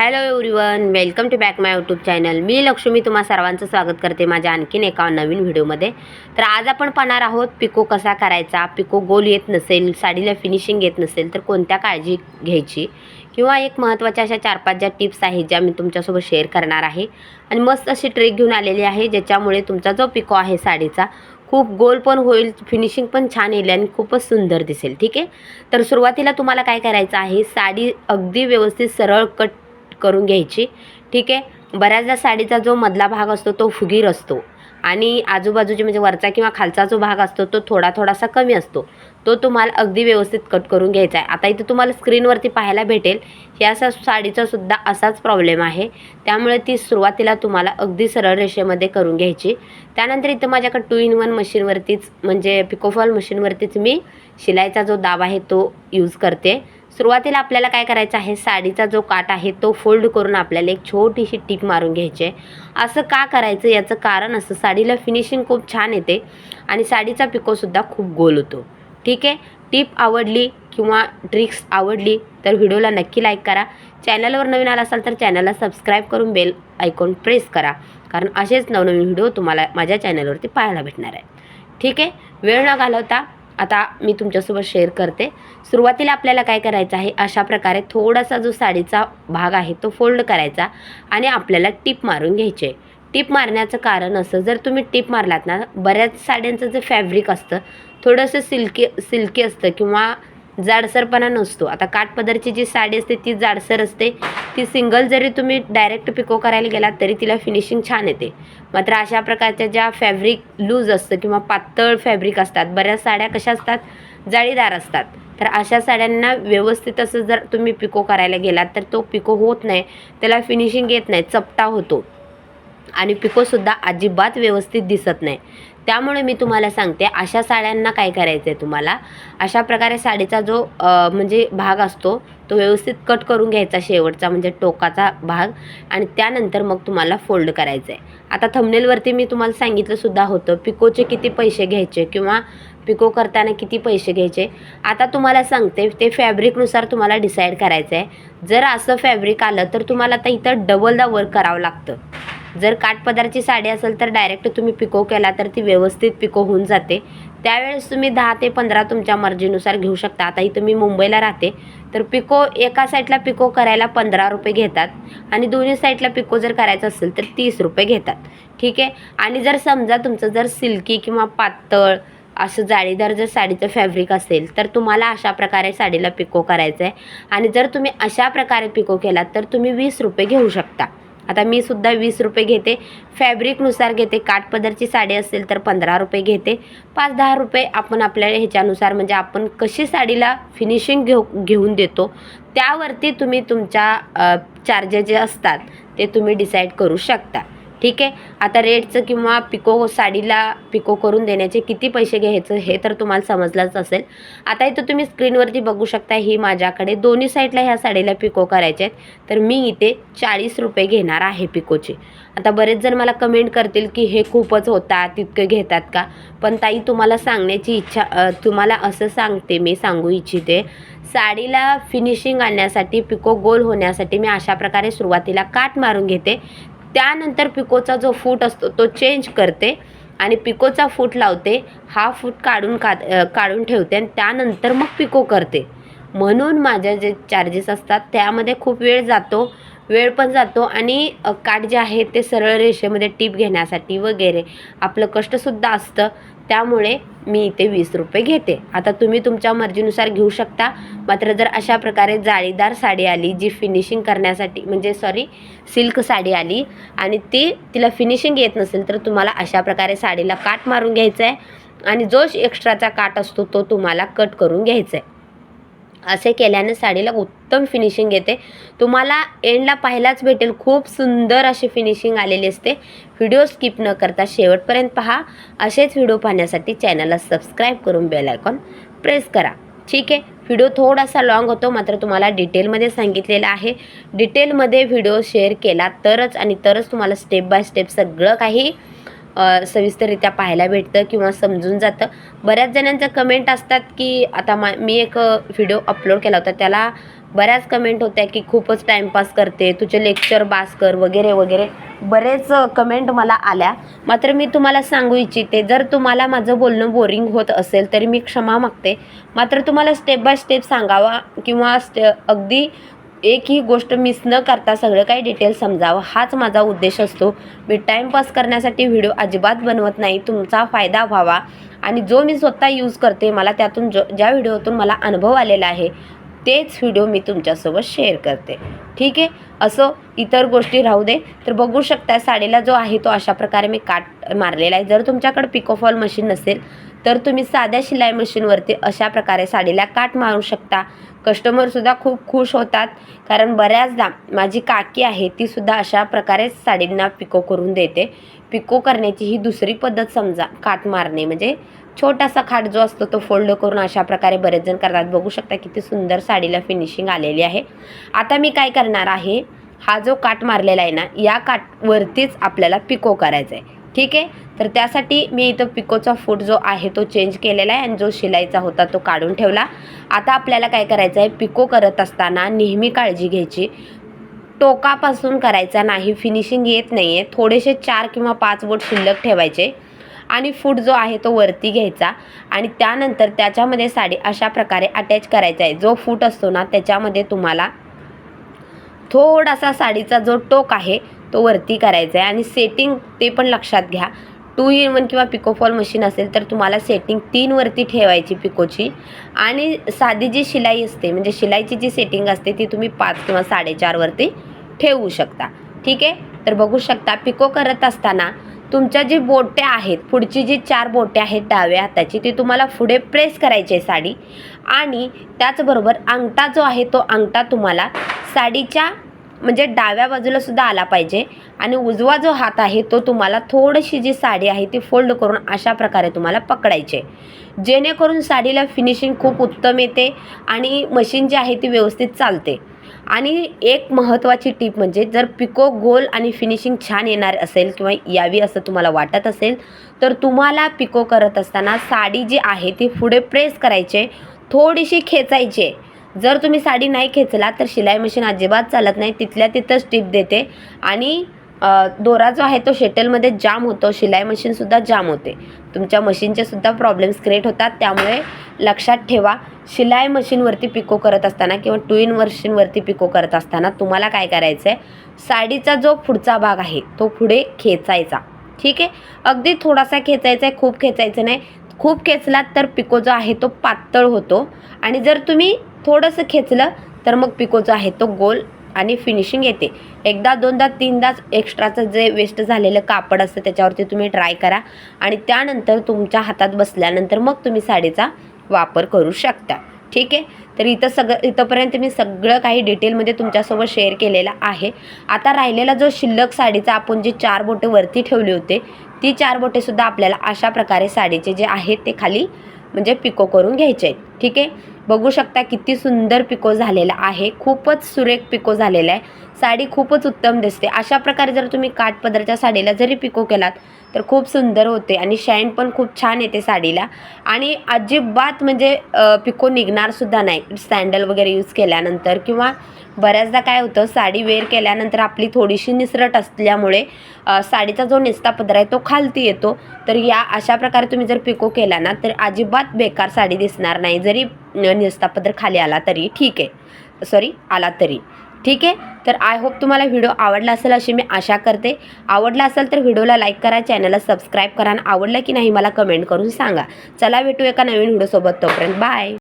Hello everyone welcome to back my YouTube channel. मी लक्ष्मी तुम्हा सर्वांचं स्वागत करते माझ्या आणखीन एका नवीन व्हिडिओमध्ये. तर आज आपण पाहणार आहोत पिको कसा करायचा पिको गोल येत नसेल साडीला फिनिशिंग येत नसेल तर कोणत्या काळजी घ्यायची? किंवा एक महत्त्वाच्या अशा चार पाच ज्या टिप्स आहेत ज्या मी तुमच्यासोबत शेअर करणार आहे. आणि मस्त अशी ट्रेक घेऊन आलेली आहे ज्याच्यामुळे तुमचा जो पिको आहे साडीचा खूप गोल पण होईल फिनिशिंग पण छान येईल आणि खूपच सुंदर दिसेल. ठीक आहे? तर सुरुवातीला तुम्हाला काय करायचं आहे साडी अगदी व्यवस्थित सरळ कट करून घ्यायची. ठीक आहे? बऱ्याचदा साडीचा जो मधला भाग असतो तो फुगीर असतो. आणि आजूबाजूचे म्हणजे वरचा किंवा खालचा जो भाग असतो तो थोडा थोडासा कमी असतो. तो तुम्हाला अगदी व्यवस्थित कट करून घ्यायचा आहे. आता इथे तुम्हाला स्क्रीनवरती पाहायला भेटेल की असा साडीचा सुद्धा असाच प्रॉब्लेम आहे. त्यामुळे ती सुरुवातीला तुम्हाला अगदी सरळ रेषेमध्ये करून घ्यायची. त्यानंतर इथं माझ्याकडे टू इन वन मशीनवरतीच म्हणजे पिकोफॉल मशीनवरतीच मी शिलाईचा जो दाब आहे तो यूज करते. सुरुवातीला आपल्याला काय करायचं आहे? साडीचा जो काट आहे तो फोल्ड करून आपल्याला एक छोटीशी टीप मारून घ्यायची आहे. असं का करायचं? याचं कारण असं साडीला फिनिशिंग खूप छान येते आणि साडीचा पिकोसुद्धा खूप गोल होतो. ठीक आहे? टिप आवडली किंवा ट्रिक्स आवडली तर व्हिडिओला नक्की लाईक करा. चॅनलवर नवीन आला असाल तर चॅनलला सबस्क्राईब करून बेल आयकॉन प्रेस करा. कारण असेच नवनवीन व्हिडिओ तुम्हाला माझ्या चॅनलवरती पाहायला भेटणार आहे. ठीक आहे? वेळ न घालवता आता मी तुमच्यासोबत शेअर करते. सुरुवातीला आपल्याला काय करायचं आहे? अशा प्रकारे थोडासा जो साडीचा भाग आहे तो फोल्ड करायचा आणि आपल्याला टिप मारून घ्यायचे. टिप मारण्याचं कारण असं जर तुम्ही टिप मारलात ना बऱ्याच साड्यांचं जे फॅब्रिक असतं थोडंसं सिल्की सिल्की असतं किंवा जाडसरपणा नसतो. आता काठपदरची जी साडी असते ती जाडसर असते. ती सिंगल जरी तुम्ही डायरेक्ट पिको करायला गेलात तरी तिला फिनिशिंग छान येते. मात्र अशा प्रकारच्या ज्या फॅब्रिक लूज असतं किंवा पातळ फॅब्रिक असतात बऱ्याच साड्या कशा असतात? जाळीदार असतात. तर अशा साड्यांना व्यवस्थित असं जर तुम्ही पिको करायला गेलात तर तो पिको होत नाही. त्याला फिनिशिंग येत नाही चपटा होतो. आणि पिकोसुद्धा अजिबात व्यवस्थित दिसत नाही. त्यामुळे मी तुम्हाला सांगते अशा साड्यांना काय करायचं आहे तुम्हाला? अशा प्रकारे साडीचा जो म्हणजे भाग असतो तो व्यवस्थित कट करून घ्यायचा शेवटचा म्हणजे टोकाचा भाग आणि त्यानंतर मग तुम्हाला फोल्ड करायचं आहे आता थंबनेलवरती मी तुम्हाला सांगितलंसुद्धा होतं पिकोचे किती पैसे घ्यायचे किंवा पिको करताना किती पैसे घ्यायचे. आता तुम्हाला सांगते ते फॅब्रिकनुसार तुम्हाला डिसाईड करायचं आहे जर असं फॅब्रिक आलं तर तुम्हाला आता इथं डबलदा वर्क करावं लागतं. जर काठपदराची साडी असेल तर डायरेक्ट तुम्ही पिको केला तर ती व्यवस्थित पिको होऊन जाते. त्यावेळेस तुम्ही दहा ते पंधरा तुमच्या मर्जीनुसार घेऊ शकता. आता ही तुम्ही मुंबईला राहते. तर पिको एका साईडला पिको करायला पंधरा रुपये घेतात आणि दोन्ही साईडला पिको जर करायचं असेल तर तीस रुपये घेतात. ठीक आहे? आणि जर समजा तुमचं जर सिल्की किंवा पातळ असं जाळीदार जर साडीचं फॅब्रिक असेल तर तुम्हाला अशा प्रकारे साडीला पिको करायचं आहे आणि जर तुम्ही अशा प्रकारे पिको केलात तर तुम्ही वीस रुपये घेऊ शकता. आता मी सुद्धा वीस रुपये घेते. फॅब्रिकनुसार घेते. काठपदरची साडी असेल तर पंधरा रुपये घेते. पाच दहा रुपये आपण आपल्या ह्याच्यानुसार म्हणजे आपण कशी साडीला फिनिशिंग घेऊ घेऊन देतो त्यावरती तुम्ही तुमच्या चार्जेस जे असतात ते तुम्ही डिसाईड करू शकता. ठीक आहे? आता रेटचं किंवा पिको साडीला पिको करून देण्याचे किती पैसे घ्यायचं हे तर तुम्हाला समजलंच असेल. आता इथं तुम्ही स्क्रीनवरती बघू शकता ही माझ्याकडे दोन्ही साईडला ह्या साडीला पिको करायचे आहेत. तर मी इथे चाळीस रुपये घेणार आहे पिकोचे. आता बरेच जण मला कमेंट करतील की हे खूपच होतात तितके घेतात का? पण ताई तुम्हाला सांगण्याची इच्छा तुम्हाला असं सांगते मी सांगू इच्छिते. साडीला फिनिशिंग आणण्यासाठी पिको गोल होण्यासाठी मी अशा प्रकारे सुरुवातीला काट मारून घेते. त्यानंतर पिकोचा जो फूट असतो तो चेंज करते आणि पिकोचा फूट लावते हा फूट काढून का काढून ठेवते आणि त्यानंतर मग पिको करते. म्हणून माझ्या जे चार्जेस असतात त्यामध्ये खूप वेळ जातो. वेळ पण जातो आणि काठ जे आहे ते सरळ रेषेमध्ये टीप घेण्यासाठी वगैरे आपलं कष्टसुद्धा असतं. त्यामुळे मी इथे वीस रुपये घेते. आता तुम्ही तुमच्या मर्जीनुसार घेऊ शकता. मात्र जर अशा प्रकारे जाळीदार साडी आली जी फिनिशिंग करण्यासाठी म्हणजे सॉरी सिल्क साडी आली आणि ती तिला फिनिशिंग येत नसेल तर तुम्हाला अशा प्रकारे साडीला काट मारून घ्यायचा आहे आणि जो एक्स्ट्राचा काट असतो तो तुम्हाला कट करून घ्यायचा आहे असे केल्याने साडीला उत्तम फिनिशिंग येते. तुम्हाला एंडला पाहायलाच भेटेल. खूप सुंदर अशी फिनिशिंग आलेली असते. व्हिडिओ स्किप न करता शेवटपर्यंत पहा. असेच व्हिडिओ पाहण्यासाठी चॅनलला सबस्क्राईब करून बेल आयकॉन प्रेस करा. ठीक आहे? व्हिडिओ थोडासा लॉंग होतो मात्र तुम्हाला डिटेलमध्ये सांगितलेला आहे. डिटेलमध्ये व्हिडिओ शेअर केला तरच आणि तरच तुम्हाला स्टेप बाय स्टेप सगळं काही सविस्तररित्या पाहायला भेटतं किंवा समजून जातं. बऱ्याच जणांचं कमेंट असतात की आता मा मी एक व्हिडिओ अपलोड केला होता. त्याला बऱ्याच कमेंट होत्या की खूपच टाईमपास करते तुझे लेक्चर बास कर वगैरे वगैरे. बरेच कमेंट मला आल्या. मात्र मी तुम्हाला सांगू इच्छिते जर तुम्हाला माझं बोलणं बोरिंग होत असेल तरी मी क्षमा मागते. मात्र तुम्हाला स्टेप बाय स्टेप सांगावा किंवा स्टे अगदी एकही गोष्ट मिस न करता सगळं काही डिटेल समजावं हाच माझा उद्देश असतो. मी टाईमपास करण्यासाठी व्हिडिओ अजिबात बनवत नाही तुमचा फायदा व्हावा. आणि जो मी स्वतः यूज करते मला त्यातून जो ज्या व्हिडिओतून मला अनुभव आलेला आहे तेच व्हिडिओ मी तुमच्यासोबत शेअर करते. ठीक आहे? असं इतर गोष्टी राहू दे. तर बघू शकता साडीला जो आहे तो अशा प्रकारे मी काट मारलेला आहे. जर तुमच्याकडे पिकोफॉल मशीन नसेल तर तुम्ही साध्या शिलाई मशीनवरती अशा प्रकारे साडीला काट मारू शकता. कस्टमरसुद्धा खूप खुश होतात. कारण बऱ्याचदा माझी काकी आहे तीसुद्धा अशा प्रकारे साडींना पिको करून देते. पिको करण्याची ही दुसरी पद्धत समजा काट मारणे. म्हणजे छोटासा खाट जो असतो तो फोल्ड करून अशा प्रकारे बरेच जण करतात. बघू शकता किती सुंदर साडीला फिनिशिंग आलेली आहे. आता मी काय करणार आहे? हा जो काट मारलेला आहे ना या काटवरतीच आपल्याला पिको करायचा आहे ठीक आहे? तर त्यासाठी मी इथं पिकोचा फूट जो आहे तो चेंज केलेला आहे आणि जो शिलाईचा होता तो काढून ठेवला. आता आपल्याला काय करायचं आहे पिको करत असताना नेहमी काळजी घ्यायची. टोकापासून करायचा नाही फिनिशिंग येत नाही आहे थोडेसे चार किंवा पाच बोट शिल्लक ठेवायचे आणि फूट जो आहे तो वरती घ्यायचा आणि त्यानंतर त्याच्यामध्ये साडी अशा प्रकारे अटॅच करायचा आहे. जो फूट असतो ना त्याच्यामध्ये तुम्हाला थोडासा साडीचा जो टोक आहे तो वरती करायचा आहे. आणि सेटिंग ते पण लक्षात घ्या. टू इन वन किंवा पिकोफॉल मशीन असेल तर तुम्हाला सेटिंग तीनवरती ठेवायची पिकोची आणि साधी जी शिलाई असते म्हणजे शिलाईची जी सेटिंग असते ती तुम्ही पाच किंवा साडेचारवरती ठेवू शकता. ठीक आहे? तर बघू शकता पिको करत असताना तुमच्या जी बोटे आहेत पुढची जी चार बोटे आहेत डाव्या हाताची ती तुम्हाला पुढे प्रेस करायची आहे साडी. आणि त्याचबरोबर अंगठा जो आहे तो अंगठा तुम्हाला साडीच्या म्हणजे डाव्या बाजूला सुद्धा आला पाहिजे. आणि उजवा जो हात आहे तो तुम्हाला थोडीशी जी साडी आहे ती फोल्ड करून अशा प्रकारे तुम्हाला पकडायचे जेणेकरून साडीला फिनिशिंग खूप उत्तम येते आणि मशीन जी आहे ती व्यवस्थित चालते. आणि एक महत्त्वाची टीप म्हणजे जर पिको गोल आणि फिनिशिंग छान येणार असेल किंवा यावी असं तुम्हाला वाटत असेल तर तुम्हाला पिको करत असताना साडी जी आहे ती पुढे प्रेस करायचे थोडीशी खेचायची जर तुम्ही साडी नाही खेचला तर शिलाई मशीन अजिबात चालत नाही. तिथल्या तिथंच टिप देते. आणि दोरा जो आहे तो शेटलमध्ये जाम होतो. शिलाई मशीनसुद्धा जाम होते. तुमच्या मशीनचेसुद्धा प्रॉब्लेम्स क्रिएट होतात. त्यामुळे लक्षात ठेवा. शिलाई मशीनवरती पिको करत असताना किंवा टू इन मशीनवरती पिको करत असताना तुम्हाला काय करायचं आहे साडीचा जो पुढचा भाग आहे तो पुढे खेचायचा. ठीक आहे? अगदी थोडासा खेचायचा आहे खूप खेचायचं नाही. खूप खेचलात तर पिको जो आहे तो पातळ होतो. आणि जर तुम्ही थोडंसं खेचलं तर मग पिको जो आहे तो गोल आणि फिनिशिंग येते. एकदा दोनदा तीनदाच एक्स्ट्राचं जे वेस्ट झालेलं कापड असतं त्याच्यावरती तुम्ही ट्राय करा आणि त्यानंतर तुमच्या हातात बसल्यानंतर मग तुम्ही साडीचा वापर करू शकता. ठीक आहे? तर इथं सगळं इथंपर्यंत मी सगळं काही डिटेलमध्ये तुमच्यासोबत शेअर केलेलं आहे. आता राहिलेला जो शिल्लक साडीचा आपण जे चार बोटे वरती ठेवली होते ती चार बोटेसुद्धा आपल्याला अशा प्रकारे साडीचे जे आहेत ते खाली म्हणजे पिको करून घ्यायचे आहेत. ठीक आहे? बघू शकता किती सुंदर पिको झालेला आहे. खूपच सुरेख पिको झालेला आहे. साडी खूपच उत्तम दिसते. अशा प्रकारे जर तुम्ही काठपदराच्या साडीला जरी पिको केलात तर खूप सुंदर होते आणि शाईन पण खूप छान येते साडीला. आणि अजिबात म्हणजे पिको निघणारसुद्धा नाही. सँडल वगैरे यूज केल्यानंतर किंवा बऱ्याचदा काय होतं साडी वेअर केल्यानंतर आपली थोडीशी निसरट असल्यामुळे साडीचा जो नेसता पदर आहे तो खालती येतो. तर या अशा प्रकारे तुम्ही जर पिको केला ना तर अजिबात बेकार साडी दिसणार नाही. जरी अ, खाली आला तरी ठीक आहे. सॉरी आला तरी. ठीक आहे? तर आय होप तुम्हाला व्हिडिओ आवडला असेल अशी मी आशा करते. आवडला असेल तर व्हिडिओला लाईक करा चॅनलला सबस्क्राईब करा आणि आवडलं की नाही मला कमेंट करून सांगा. चला भेटू एका नवीन व्हिडिओसोबत तोपर्यंत. बाय